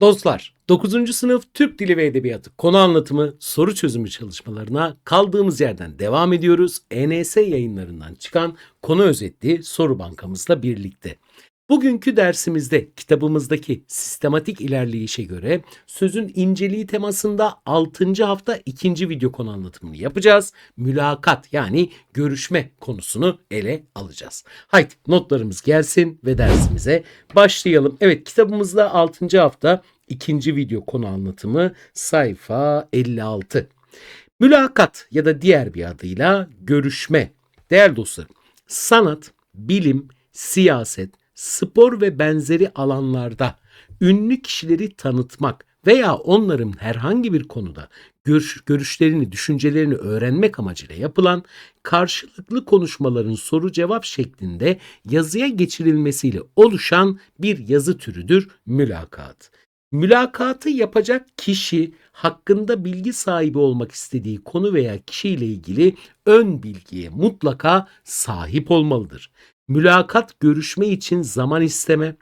Dostlar, 9. sınıf Türk Dili ve Edebiyatı konu anlatımı, soru çözümü çalışmalarına kaldığımız yerden devam ediyoruz. ENS yayınlarından çıkan konu özetli soru bankamızla birlikte. Bugünkü dersimizde kitabımızdaki sistematik ilerleyişe göre sözün inceliği temasında 6. hafta 2. video konu anlatımını yapacağız. Mülakat yani görüşme konusunu ele alacağız. Haydi notlarımız gelsin ve dersimize başlayalım. Evet kitabımızda 6. hafta 2. video konu anlatımı sayfa 56. Mülakat ya da diğer bir adıyla görüşme. Değerli dostlarım, sanat, bilim, siyaset, spor ve benzeri alanlarda ünlü kişileri tanıtmak veya onların herhangi bir konuda görüş, görüşlerini, düşüncelerini öğrenmek amacıyla yapılan karşılıklı konuşmaların soru cevap şeklinde yazıya geçirilmesiyle oluşan bir yazı türüdür mülakat. Mülakatı yapacak kişi hakkında bilgi sahibi olmak istediği konu veya kişiyle ilgili ön bilgiye mutlaka sahip olmalıdır. Mülakat görüşme için zaman isteme,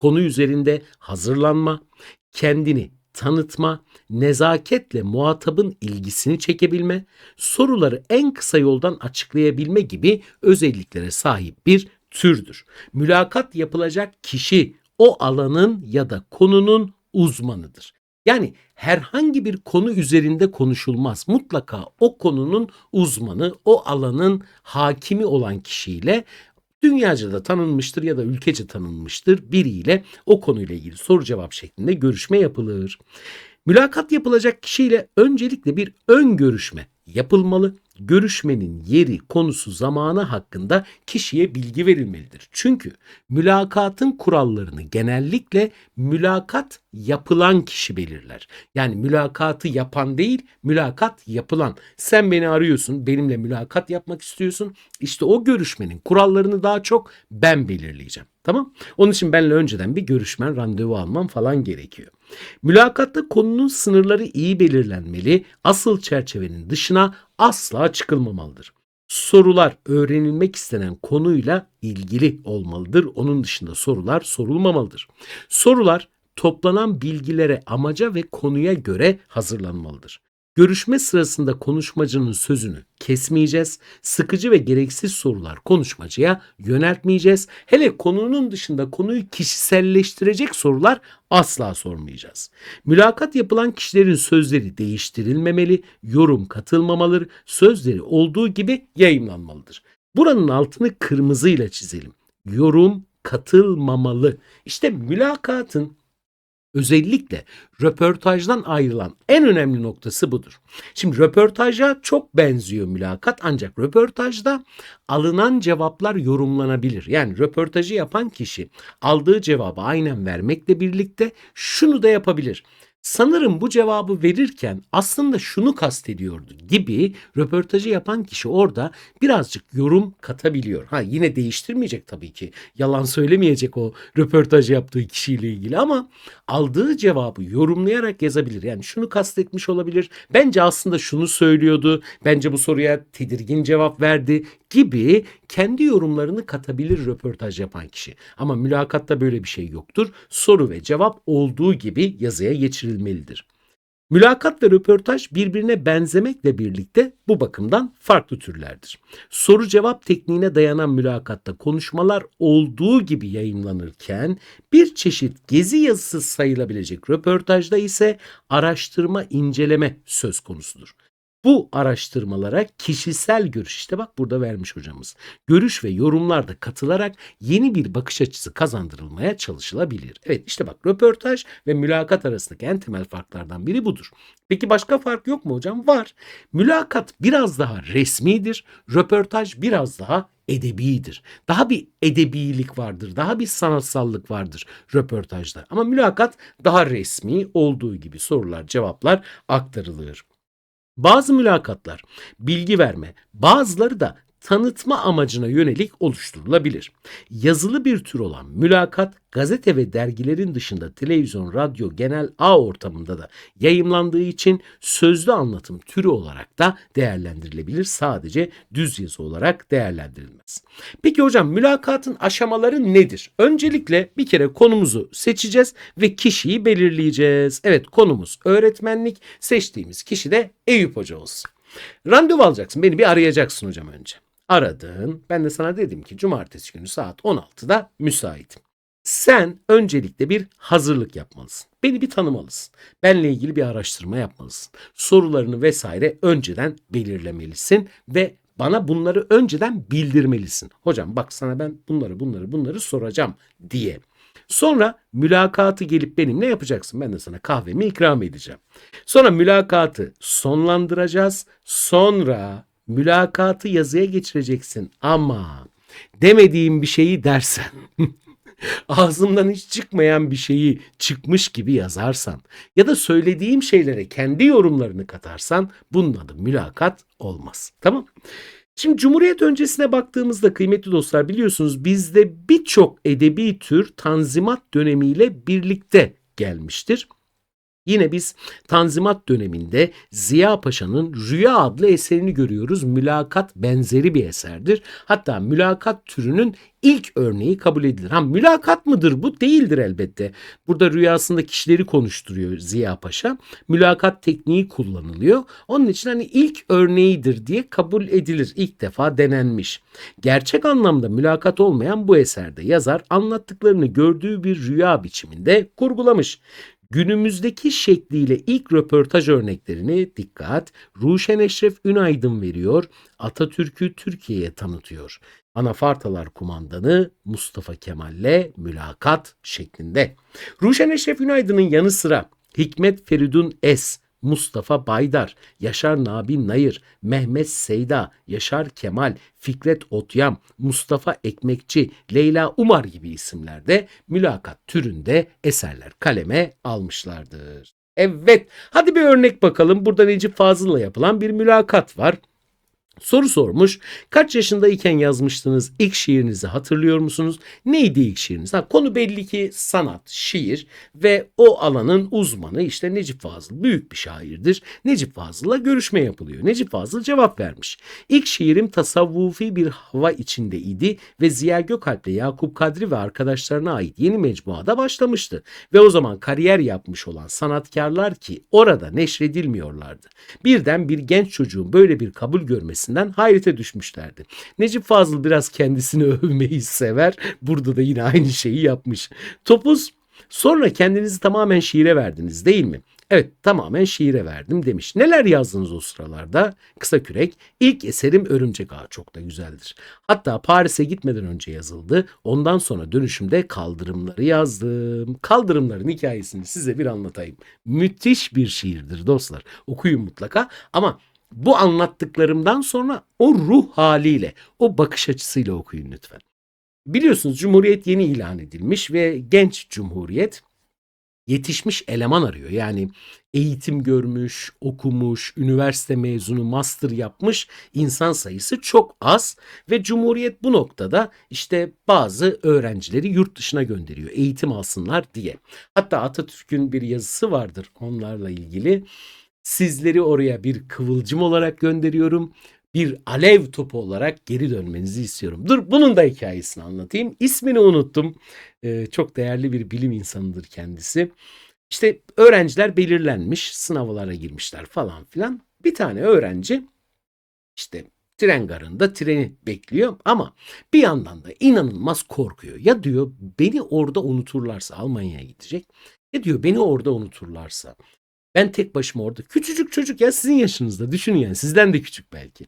konu üzerinde hazırlanma, kendini tanıtma, nezaketle muhatabın ilgisini çekebilme, soruları en kısa yoldan açıklayabilme gibi özelliklere sahip bir türdür. Mülakat yapılacak kişi o alanın ya da konunun uzmanıdır. Yani herhangi bir konu üzerinde konuşulmaz. Mutlaka o konunun uzmanı, o alanın hakimi olan kişiyle dünyaca da tanınmıştır ya da ülkece tanınmıştır biriyle o konuyla ilgili soru cevap şeklinde görüşme yapılır. Mülakat yapılacak kişiyle öncelikle bir ön görüşme yapılmalı. Görüşmenin yeri, konusu, zamanı hakkında kişiye bilgi verilmelidir. Çünkü mülakatın kurallarını genellikle mülakat yapılan kişi belirler. Yani mülakatı yapan değil, mülakat yapılan. Sen beni arıyorsun, benimle mülakat yapmak istiyorsun. İşte o görüşmenin kurallarını daha çok ben belirleyeceğim. Tamam? Onun için benimle önceden bir görüşmen, randevu almam falan gerekiyor. Mülakatta konunun sınırları iyi belirlenmeli, asıl çerçevenin dışına asla çıkılmamalıdır. Sorular öğrenilmek istenen konuyla ilgili olmalıdır. Onun dışında sorular sorulmamalıdır. Sorular toplanan bilgilere, amaca ve konuya göre hazırlanmalıdır. Görüşme sırasında konuşmacının sözünü kesmeyeceğiz. Sıkıcı ve gereksiz sorular konuşmacıya yöneltmeyeceğiz. Hele konunun dışında konuyu kişiselleştirecek sorular asla sormayacağız. Mülakat yapılan kişilerin sözleri değiştirilmemeli, yorum katılmamalıdır, sözleri olduğu gibi yayınlanmalıdır. Buranın altını kırmızıyla çizelim. Yorum katılmamalı. İşte mülakatın özellikle röportajdan ayrılan en önemli noktası budur. Şimdi röportaja çok benziyor mülakat ancak röportajda alınan cevaplar yorumlanabilir. Yani röportajı yapan kişi aldığı cevabı aynen vermekle birlikte şunu da yapabilir sanırım bu cevabı verirken aslında şunu kastediyordu gibi röportajı yapan kişi orada birazcık yorum katabiliyor. Ha yine değiştirmeyecek tabii ki. Yalan söylemeyecek o röportaj yaptığı kişiyle ilgili ama aldığı cevabı yorumlayarak yazabilir. Yani şunu kastetmiş olabilir. Bence aslında şunu söylüyordu. Bence bu soruya tedirgin cevap verdi gibi kendi yorumlarını katabilir röportaj yapan kişi. Ama mülakatta böyle bir şey yoktur. Soru ve cevap olduğu gibi yazıya geçirilmelidir. Mülakat ve röportaj birbirine benzemekle birlikte bu bakımdan farklı türlerdir. Soru cevap tekniğine dayanan mülakatta konuşmalar olduğu gibi yayınlanırken bir çeşit gezi yazısı sayılabilecek röportajda ise araştırma inceleme söz konusudur. Bu araştırmalara kişisel görüş işte bak burada vermiş hocamız. Görüş ve yorumlarda katılarak yeni bir bakış açısı kazandırılmaya çalışılabilir. Evet işte bak röportaj ve mülakat arasındaki en temel farklardan biri budur. Peki başka fark yok mu hocam? Var. Mülakat biraz daha resmidir. Röportaj biraz daha edebidir. Daha bir edebilik vardır. Daha bir sanatsallık vardır röportajda. Ama mülakat daha resmi olduğu gibi sorular, cevaplar aktarılır. Bazı mülakatlar bilgi verme, bazıları da tanıtma amacına yönelik oluşturulabilir. Yazılı bir tür olan mülakat gazete ve dergilerin dışında televizyon, radyo, genel ağ ortamında da yayımlandığı için sözlü anlatım türü olarak da değerlendirilebilir. Sadece düz yazı olarak değerlendirilmez. Peki hocam mülakatın aşamaları nedir? Öncelikle bir kere konumuzu seçeceğiz ve kişiyi belirleyeceğiz. Evet konumuz öğretmenlik. Seçtiğimiz kişi de Eyüp Hoca olsun. Randevu alacaksın. Beni bir arayacaksın hocam önce. Aradın. Ben de sana dedim ki cumartesi günü saat 16'da müsaitim. Sen öncelikle bir hazırlık yapmalısın. Beni bir tanımalısın. Benle ilgili bir araştırma yapmalısın. Sorularını vesaire önceden belirlemelisin ve bana bunları önceden bildirmelisin. Hocam bak sana ben bunları bunları bunları soracağım diye. Sonra mülakatı gelip benimle yapacaksın. Ben de sana kahvemi ikram edeceğim. Sonra mülakatı sonlandıracağız. Sonra mülakatı yazıya geçireceksin. Ama demediğim bir şeyi dersen ağzımdan hiç çıkmayan bir şeyi çıkmış gibi yazarsan ya da söylediğim şeylere kendi yorumlarını katarsan bunun adı mülakat olmaz. Tamam? Şimdi Cumhuriyet öncesine baktığımızda kıymetli dostlar biliyorsunuz bizde birçok edebi tür Tanzimat dönemiyle birlikte gelmiştir. Yine biz Tanzimat döneminde Ziya Paşa'nın Rüya adlı eserini görüyoruz. Mülakat benzeri bir eserdir. Hatta mülakat türünün ilk örneği kabul edilir. Ha mülakat mıdır bu? Değildir elbette. Burada rüyasında kişileri konuşturuyor Ziya Paşa. Mülakat tekniği kullanılıyor. Onun için hani ilk örneğidir diye kabul edilir. İlk defa denenmiş. Gerçek anlamda mülakat olmayan bu eserde yazar anlattıklarını gördüğü bir rüya biçiminde kurgulamış. Günümüzdeki şekliyle ilk röportaj örneklerini dikkat Ruşen Eşref Ünaydın veriyor. Atatürk'ü Türkiye'ye tanıtıyor. Anafartalar kumandanı Mustafa Kemal'le mülakat şeklinde. Ruşen Eşref Ünaydın'ın yanı sıra Hikmet Feridun Es, Mustafa Baydar, Yaşar Nabi Nayır, Mehmet Seyda, Yaşar Kemal, Fikret Otyam, Mustafa Ekmekçi, Leyla Umar gibi isimlerde mülakat türünde eserler kaleme almışlardır. Evet, hadi bir örnek bakalım. Burada Necip Fazıl'la yapılan bir mülakat var. Soru sormuş. Kaç yaşındayken yazmıştınız? İlk şiirinizi hatırlıyor musunuz? Neydi ilk şiiriniz? Ha, konu belli ki sanat, şiir ve o alanın uzmanı işte Necip Fazıl büyük bir şairdir. Necip Fazıl'la görüşme yapılıyor. Necip Fazıl cevap vermiş. İlk şiirim tasavvufi bir hava içinde idi ve Ziya Gökalp'le Yakup Kadri ve arkadaşlarına ait yeni mecmuada başlamıştı. Ve o zaman kariyer yapmış olan sanatkarlar ki orada neşredilmiyorlardı. Birden bir genç çocuğun böyle bir kabul görmesi kendisinden hayrete düşmüşlerdi. Necip Fazıl biraz kendisini övmeyi sever. Burada da yine aynı şeyi yapmış. Topuz sonra kendinizi tamamen şiire verdiniz değil mi? Evet tamamen şiire verdim demiş. Neler yazdınız o sıralarda? Kısa Kürek. İlk eserim Örümcek Ağı çok da güzeldir. Hatta Paris'e gitmeden önce yazıldı. Ondan sonra dönüşümde kaldırımları yazdım. Kaldırımların hikayesini size bir anlatayım. Müthiş bir şiirdir dostlar. Okuyun mutlaka ama bu anlattıklarımdan sonra o ruh haliyle, o bakış açısıyla okuyun lütfen. Biliyorsunuz Cumhuriyet yeni ilan edilmiş ve genç Cumhuriyet yetişmiş eleman arıyor. Yani eğitim görmüş, okumuş, üniversite mezunu, master yapmış insan sayısı çok az ve Cumhuriyet bu noktada işte bazı öğrencileri yurt dışına gönderiyor eğitim alsınlar diye. Hatta Atatürk'ün bir yazısı vardır onlarla ilgili. Sizleri oraya bir kıvılcım olarak gönderiyorum. Bir alev topu olarak geri dönmenizi istiyorum. Dur bunun da hikayesini anlatayım. İsmini unuttum. Ee, çok değerli bir bilim insanıdır kendisi. İşte öğrenciler belirlenmiş, sınavlara girmişler falan filan. Bir tane öğrenci işte tren garında treni bekliyor ama bir yandan da inanılmaz korkuyor. Ya diyor beni orada unuturlarsa Almanya'ya gidecek. Ya diyor beni orada unuturlarsa ben tek başıma orada. Küçücük çocuk ya sizin yaşınızda. Düşünün yani sizden de küçük belki.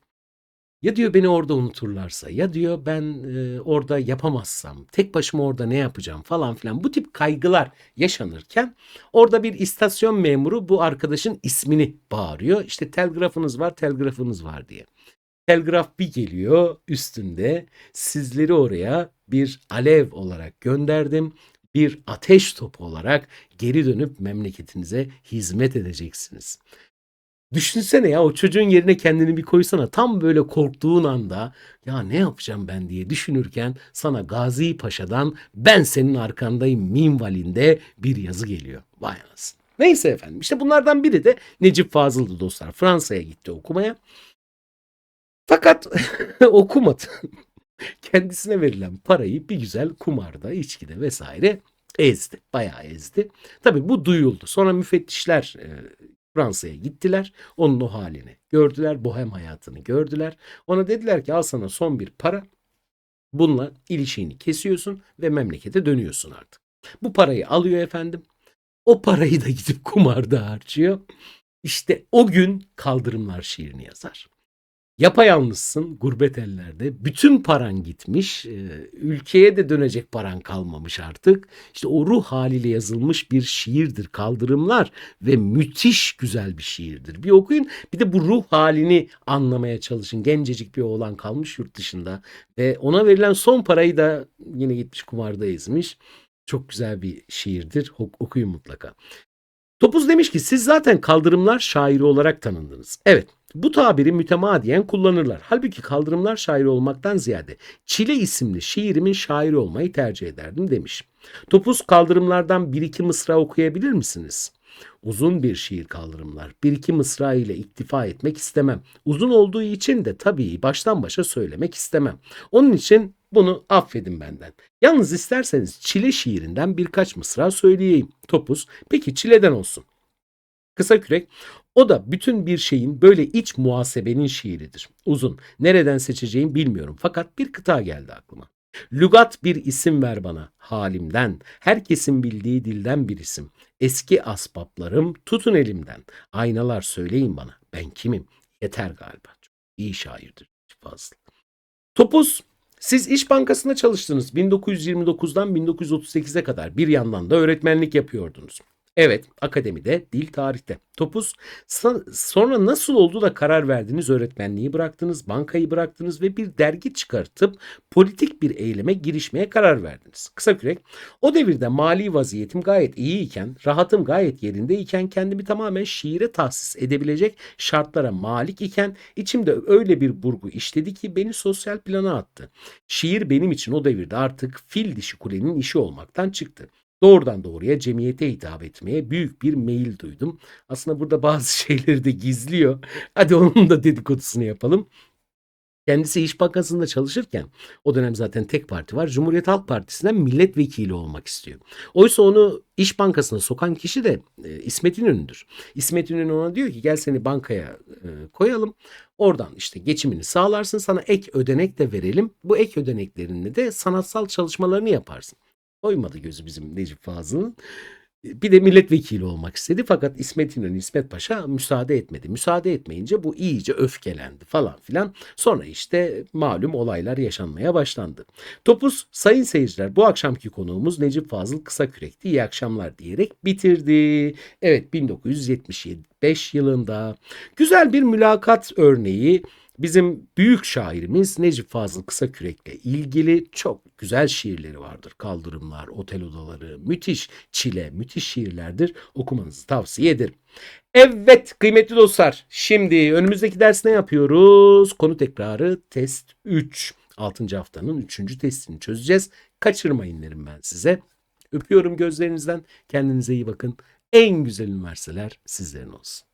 Ya diyor beni orada unuturlarsa ya diyor ben e, orada yapamazsam tek başıma orada ne yapacağım falan filan bu tip kaygılar yaşanırken orada bir istasyon memuru bu arkadaşın ismini bağırıyor. İşte telgrafınız var telgrafınız var diye. Telgraf bir geliyor üstünde sizleri oraya bir alev olarak gönderdim bir ateş topu olarak geri dönüp memleketinize hizmet edeceksiniz. Düşünsene ya o çocuğun yerine kendini bir koysana. Tam böyle korktuğun anda ya ne yapacağım ben diye düşünürken sana Gazi Paşa'dan ben senin arkandayım minvalinde bir yazı geliyor. Vay anasını. Neyse efendim işte bunlardan biri de Necip Fazıl'dı dostlar. Fransa'ya gitti okumaya. Fakat okumadı. Kendisine verilen parayı bir güzel kumarda, içkide vesaire ezdi. Bayağı ezdi. Tabii bu duyuldu. Sonra müfettişler e, Fransa'ya gittiler. Onun o halini gördüler. Bohem hayatını gördüler. Ona dediler ki al sana son bir para. Bununla ilişiğini kesiyorsun ve memlekete dönüyorsun artık. Bu parayı alıyor efendim. O parayı da gidip kumarda harcıyor. İşte o gün kaldırımlar şiirini yazar. Yapayalnızsın gurbet ellerde. Bütün paran gitmiş. e, Ülkeye de dönecek paran kalmamış artık. İşte o ruh haliyle yazılmış bir şiirdir Kaldırımlar ve müthiş güzel bir şiirdir. Bir okuyun. Bir de bu ruh halini anlamaya çalışın. Gencecik bir oğlan kalmış yurt dışında ve ona verilen son parayı da yine gitmiş kumarda ezmiş. Çok güzel bir şiirdir. Ok- Okuyun mutlaka. Topuz demiş ki siz zaten kaldırımlar şairi olarak tanındınız. Evet bu tabiri mütemadiyen kullanırlar. Halbuki kaldırımlar şairi olmaktan ziyade Çile isimli şiirimin şairi olmayı tercih ederdim demiş. Topuz kaldırımlardan bir iki mısra okuyabilir misiniz? Uzun bir şiir kaldırımlar. Bir iki mısra ile iktifa etmek istemem. Uzun olduğu için de tabii baştan başa söylemek istemem. Onun için bunu affedin benden. Yalnız isterseniz Çile şiirinden birkaç mısra söyleyeyim. Topuz, peki Çile'den olsun. Kısa kürek, o da bütün bir şeyin böyle iç muhasebenin şiiridir. Uzun. Nereden seçeceğim bilmiyorum fakat bir kıta geldi aklıma. Lügat bir isim ver bana halimden, herkesin bildiği dilden bir isim. Eski asbaplarım tutun elimden. Aynalar söyleyin bana ben kimim? Yeter galiba. İyi şairdir fazla. Topuz siz İş Bankası'nda çalıştınız 1929'dan 1938'e kadar bir yandan da öğretmenlik yapıyordunuz. Evet, akademide, dil tarihte. Topuz, sonra nasıl oldu da karar verdiniz, öğretmenliği bıraktınız, bankayı bıraktınız ve bir dergi çıkartıp politik bir eyleme girişmeye karar verdiniz. Kısa kürek, o devirde mali vaziyetim gayet iyiyken, rahatım gayet yerindeyken, kendimi tamamen şiire tahsis edebilecek şartlara malik iken, içimde öyle bir burgu işledi ki beni sosyal plana attı. Şiir benim için o devirde artık fil dişi kulenin işi olmaktan çıktı. Doğrudan doğruya cemiyete hitap etmeye büyük bir meyil duydum. Aslında burada bazı şeyleri de gizliyor. Hadi onun da dedikodusunu yapalım. Kendisi İş Bankası'nda çalışırken o dönem zaten tek parti var. Cumhuriyet Halk Partisi'nden milletvekili olmak istiyor. Oysa onu İş Bankası'na sokan kişi de e, İsmet İnönü'dür. İsmet İnönü ona diyor ki gel seni bankaya e, koyalım. Oradan işte geçimini sağlarsın sana ek ödenek de verelim. Bu ek ödeneklerinle de sanatsal çalışmalarını yaparsın. Koymadı gözü bizim Necip Fazıl'ın. Bir de milletvekili olmak istedi fakat İsmet İnönü, İsmet Paşa müsaade etmedi. Müsaade etmeyince bu iyice öfkelendi falan filan. Sonra işte malum olaylar yaşanmaya başlandı. Topuz sayın seyirciler bu akşamki konuğumuz Necip Fazıl Kısakürek'ti. İyi akşamlar diyerek bitirdi. Evet 1975 yılında güzel bir mülakat örneği Bizim büyük şairimiz Necip Fazıl Kısakürek'le ilgili çok güzel şiirleri vardır. Kaldırımlar, otel odaları, müthiş çile, müthiş şiirlerdir. Okumanızı tavsiye ederim. Evet kıymetli dostlar şimdi önümüzdeki ders ne yapıyoruz? Konu tekrarı test 3. 6. haftanın 3. testini çözeceğiz. Kaçırmayın derim ben size. Öpüyorum gözlerinizden. Kendinize iyi bakın. En güzel üniversiteler sizlerin olsun.